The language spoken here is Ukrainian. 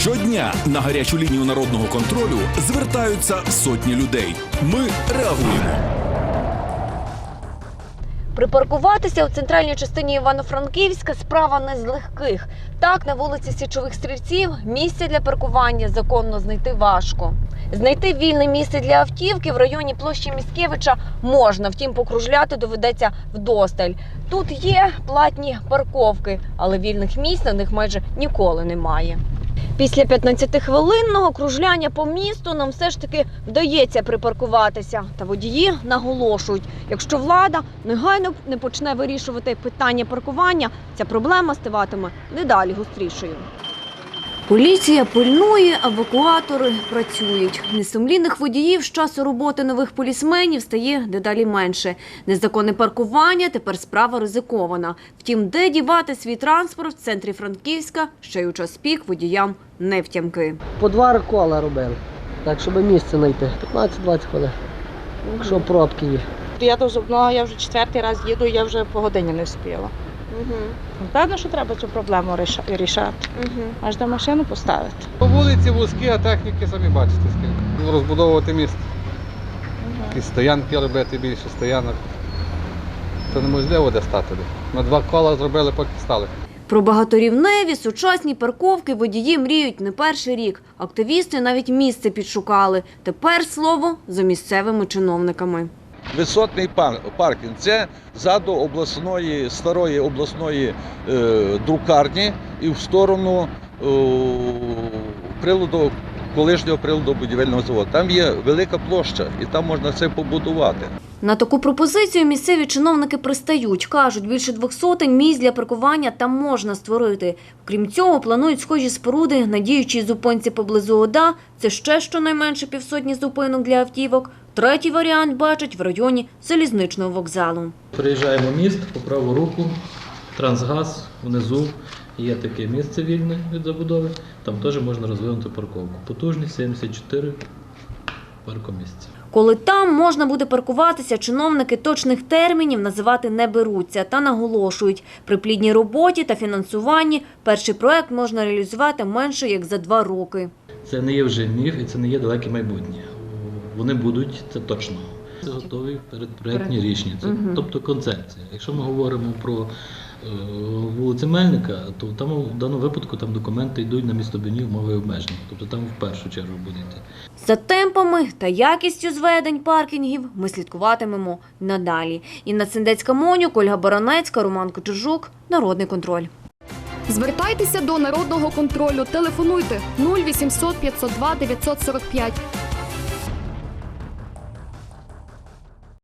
Щодня на гарячу лінію народного контролю звертаються сотні людей. Ми реагуємо. Припаркуватися у центральній частині Івано-Франківська справа не з легких. Так, на вулиці Січових стрільців місце для паркування законно знайти важко. Знайти вільне місце для автівки в районі площі Міськевича можна, втім, покружляти доведеться вдосталь. Тут є платні парковки, але вільних місць на них майже ніколи немає. Після 15-хвилинного кружляння по місту нам все ж таки вдається припаркуватися. Та водії наголошують, якщо влада негайно не почне вирішувати питання паркування, ця проблема ставатиме дедалі гострішою. Поліція пильнує, евакуатори працюють. Несумлінних водіїв з часу роботи нових полісменів стає дедалі менше. Незаконне паркування тепер справа ризикована. Втім, де дівати свій транспорт в центрі Франківська ще й у час пік водіям не втямки. По два кола робили. Так, щоб місце знайти. 15-20 хвилин. Якщо пробки є. Я до зубного, я вже четвертий раз їду, я вже по годині не встигла. Певно, що треба цю проблему ріша- рішати. Аж до машину поставити. По вулиці вузькі, а техніки самі бачите скільки. Ну, Розбудовувати місто. Якісь стоянки робити більше стоянок. Це неможливо де стати. Ми два кола зробили, поки стали. Про багаторівневі сучасні парковки водії мріють не перший рік. Активісти навіть місце підшукали. Тепер слово за місцевими чиновниками. Висотний пар- паркінг це ззаду обласної старої обласної е, друкарні і в сторону е, приладу колишнього приладу будівельного заводу. Там є велика площа, і там можна це побудувати. На таку пропозицію місцеві чиновники пристають. Кажуть, більше двох сотень місць для паркування там можна створити. Крім цього, планують схожі споруди на діючій зупинці поблизу ОДА. Це ще щонайменше півсотні зупинок для автівок. Третій варіант бачать в районі залізничного вокзалу. Приїжджаємо міст по праву руку, трансгаз внизу. Є таке місце вільне від забудови. Там теж можна розвинути парковку. Потужність 74 паркомісця. Коли там можна буде паркуватися, чиновники точних термінів називати не беруться та наголошують, при плідній роботі та фінансуванні перший проект можна реалізувати менше як за два роки. Це не є вже міф і це не є далеке майбутнє. Вони будуть, це точно. Це готові передпроектні рішення, це, Мгм. тобто концепція. Якщо ми говоримо про е, вулицю Мельника, то там в даному випадку там документи йдуть на містобійні умови обмеження. Тобто там в першу чергу буде йти. За темпами та якістю зведень паркінгів ми слідкуватимемо надалі. Інна Циндецька Монюк, Ольга Баранецька, Роман Кочержук. Народний контроль. Звертайтеся до народного контролю. Телефонуйте 0800 502 945.